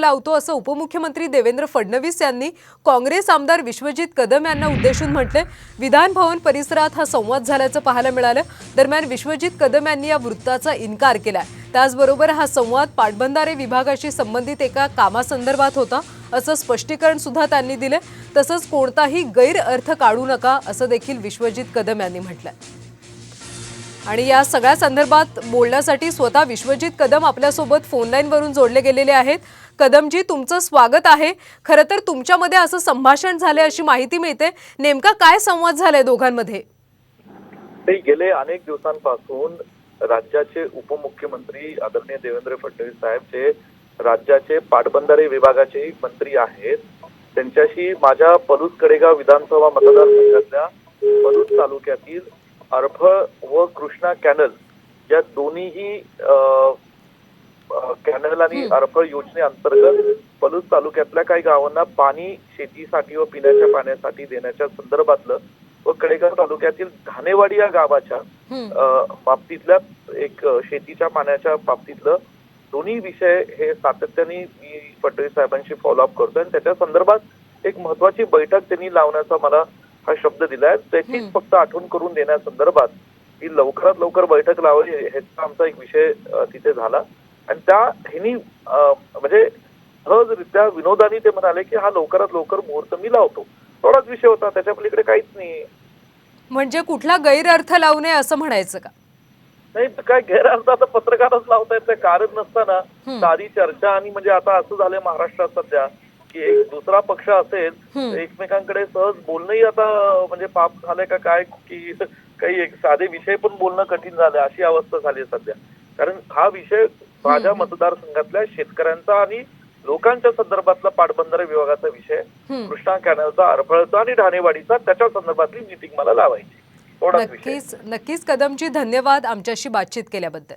लावतो असं उपमुख्यमंत्री देवेंद्र फडणवीस यांनी काँग्रेस आमदार विश्वजित कदम यांना उद्देशून म्हटले विधान भवन परिसरात हा संवाद झाल्याचं पाहायला मिळालं. दरम्यान विश्वजित कदम यांनी या वृत्ताचा इन्कार केला त्याचबरोबर हा संवाद पाटबंधारे विभागाशी संबंधित एका कामासंदर्भात होता असं स्पष्टीकरण सुद्धा त्यांनी दिलं तसंच कोणताही गैरअर्थ काढू नका असं देखील विश्वजित कदम यांनी म्हटलंय. आणि या सगळ्या संदर्भात बोलण्यासाठी स्वतः विश्वजित कदम आपल्यासोबत फोनलाईनवरून जोडले गेलेले आहेत. कदमजी तुमचं स्वागत आहे. खरं तर तुमच्यामध्ये असं संभाषण झालंय अशी माहिती मिळते. नेमका काय संवाद झालाय दोघांमध्ये? ते गेले अनेक दिवसांपासून राज्याचे उपमुख्यमंत्री आदरणीय देवेंद्र फडणवीस साहेब जे राज्याचे पाटबंधारे विभागाचे मंत्री आहेत त्यांच्याशी माझ्या पलूस कडेगाव विधानसभा मतदारसंघातल्या पलूस तालुक्यातील अर्भ व कृष्णा कॅनल या दोन्हीही कॅनल आणि अर्भ योजनेअंतर्गत पलूस तालुक्यातल्या काही गावांना पाणी शेतीसाठी व पिण्याच्या पाण्यासाठी देण्याच्या संदर्भातलं व कडेगाव तालुक्यातील धानेवाडी या गावाच्या बाबतीतल्या एक शेतीच्या पाण्याच्या बाबतीतलं दोन्ही विषय हे सातत्याने मी फडणवीस साहेबांशी फॉलोअप करतोय. आणि त्याच्या संदर्भात एक महत्वाची बैठक त्यांनी लावण्याचा मला हा शब्द दिलाय. हम्म. फक्त आठवण करून देण्यासंदर्भात की लवकरात लवकर बैठक लावावी ह्याचा आमचा एक विषय तिथे झाला. आणि त्या ह्यांनी म्हणजे सहजरित्या विनोदानी ते म्हणाले की हा लवकरात लवकर मुहूर्त मी लावतो. थोडाच विषय होता. त्याच्या पलीकडे काहीच नाही. म्हणजे कुठला गैरअर्थ लावू नये असं म्हणायचं का? नाही काय गैरअर्थ आता पत्रकारच लावतायत. ते कारण नसताना. सारी चर्चा आणि म्हणजे आता असं झालंय महाराष्ट्रात सध्या. की एक दुसरा पक्ष असेल एकमेकांकडे सहज बोलणंही आता म्हणजे पाप झालंय का काय की काही एक साधे विषय पण बोलणं कठीण झालंय अशी अवस्था झाली सध्या. कारण हा विषय माझ्या मतदारसंघातल्या शेतकऱ्यांचा आणि लोकांच्या संदर्भातला पाटबंधारे विभागाचा विषय. कृष्णा कॅनलचा अरफळचा आणि ढाणेवाडीचा त्याच्या संदर्भातली मीटिंग मला लावायची. नक्कीच नक्कीच कदमजी धन्यवाद आमच्याशी बातचीत केल्याबद्दल.